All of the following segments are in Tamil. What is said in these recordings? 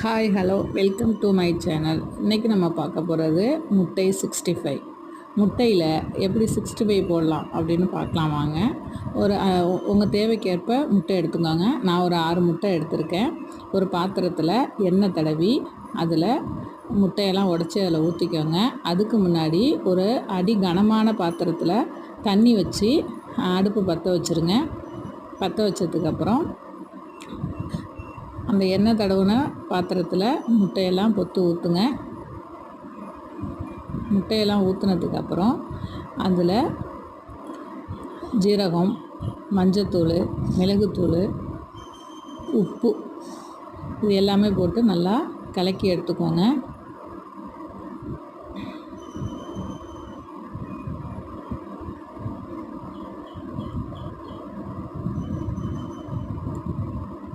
Hi hello welcome to my channel இன்றைக்கி நம்ம பார்க்க போகிறது முட்டை சிக்ஸ்டி ஃபைவ் முட்டையில் எப்படி சிக்ஸ்டி ஃபைவ் போடலாம் அப்படின்னு பார்க்கலாம் வாங்க. ஒரு உங்கள் தேவைக்கேற்ப முட்டை எடுத்துக்கோங்க. நான் ஒரு ஆறு முட்டை எடுத்திருக்கேன். ஒரு பாத்திரத்தில் எண்ணெய் தடவி அதில் முட்டையெல்லாம் உடச்சி அதில் ஊற்றிக்கோங்க அதுக்கு முன்னாடி ஒரு அடி கனமான பாத்திரத்தில் தண்ணி வச்சு அடுப்பு பற்ற வச்சுருங்க. பற்ற வச்சதுக்கப்புறம் அந்த எண்ணெய் தடவுன பாத்திரத்தில் முட்டையெல்லாம் பொத்து ஊற்றுங்க முட்டையெல்லாம் ஊற்றுனதுக்கப்புறம் அதில் ஜீரகம் மஞ்சத்தூள் மிளகுத்தூள் உப்பு இது எல்லாமே போட்டு நல்லா கலக்கி எடுத்துக்கோங்க.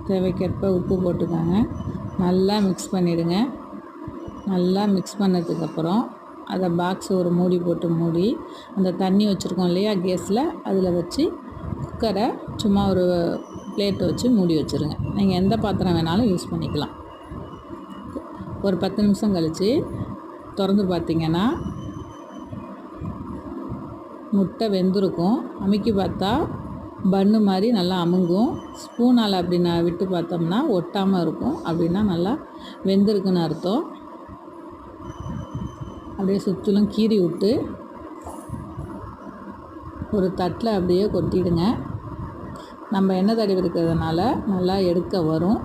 தேவைக்கேற்ப உப்பு போட்டுக்கோங்க. நல்லா மிக்ஸ் பண்ணிவிடுங்க நல்லா மிக்ஸ் பண்ணதுக்கப்புறம் அதை பாக்ஸ் ஒரு மூடி போட்டு மூடி அந்த தண்ணி வச்சுருக்கோம் இல்லையா கேஸில் அதில் வச்சு குக்கரை சும்மா ஒரு பிளேட்டை வச்சு மூடி வச்சுருங்க. நீங்கள் எந்த பாத்திரம் வேணாலும் யூஸ் பண்ணிக்கலாம். ஒரு பத்து நிமிஷம் கழித்து திறந்து பார்த்தீங்கன்னா முட்டை வெந்திருக்கும். அமைக்கி பார்த்தா பன்னு மாதிரி நல்லா அமுங்கும். ஸ்பூனால் அப்படி நான் விட்டு பார்த்தோம்னா ஒட்டாமல் இருக்கும். அப்படின்னா நல்லா வெந்திருக்குன்னு அர்த்தம். அப்படியே சுற்றிலும் கீறி விட்டு ஒரு தட்டில் அப்படியே கொட்டிடுங்க. நம்ம எண்ணெய் தடவி இருக்கிறதுனால நல்லா எடுக்க வரும்.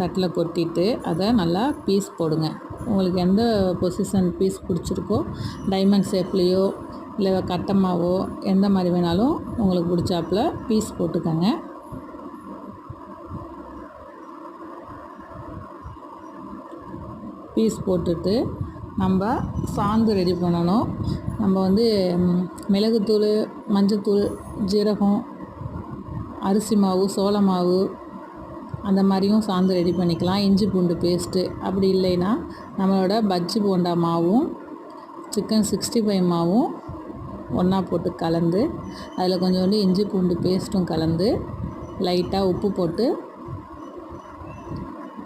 தட்டில் கொட்டிட்டு அதை நல்லா பீஸ் போடுங்க. உங்களுக்கு எந்த பொசிஷன் பீஸ் பிடிச்சிருக்கோ டைமண்ட் ஷேப்லேயோ இல்லை கட்டமாவோ எந்த மாதிரி வேணாலும் உங்களுக்கு பிடிச்சாப்புல பீஸ் போட்டுக்கோங்க. பீஸ் போட்டுட்டு நம்ம சாந்து ரெடி பண்ணணும். நம்ம வந்து மிளகுத்தூள் மஞ்சத்தூள் ஜீரகம் அரிசி மாவு சோள மாவு அந்த மாதிரியும் சாந்து ரெடி பண்ணிக்கலாம். இஞ்சி பூண்டு பேஸ்ட்டு அப்படி இல்லைன்னா நம்மளோட பஜ்ஜி போண்டா மாவும் சிக்கன் சிக்ஸ்டி ஃபைவ் மாவும் ஒன்றா போட்டு கலந்து அதில் கொஞ்சோண்டு இஞ்சி பூண்டு பேஸ்ட்டும் கலந்து லைட்டாக உப்பு போட்டு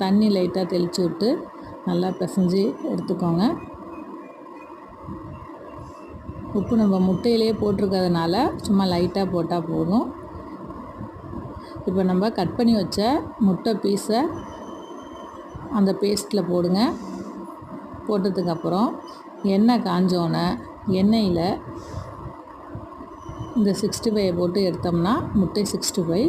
தண்ணி லைட்டாக தெளித்து விட்டு நல்லா பிசைஞ்சு எடுத்துக்கோங்க. உப்பு நம்ம முட்டையிலே போட்டிருக்கிறதுனால சும்மா லைட்டாக போட்டால் போதும். இப்போ நம்ம கட் பண்ணி வச்ச முட்டை பீஸை அந்த பேஸ்ட்டில் போடுங்க. போட்டதுக்கப்புறம் எண்ணெய் காஞ்சோன்னே எண்ணெயில் இந்த சிக்ஸ்டி ஃபைவை போட்டு எடுத்தோம்னா முட்டை சிக்ஸ்டி ஃபைவ்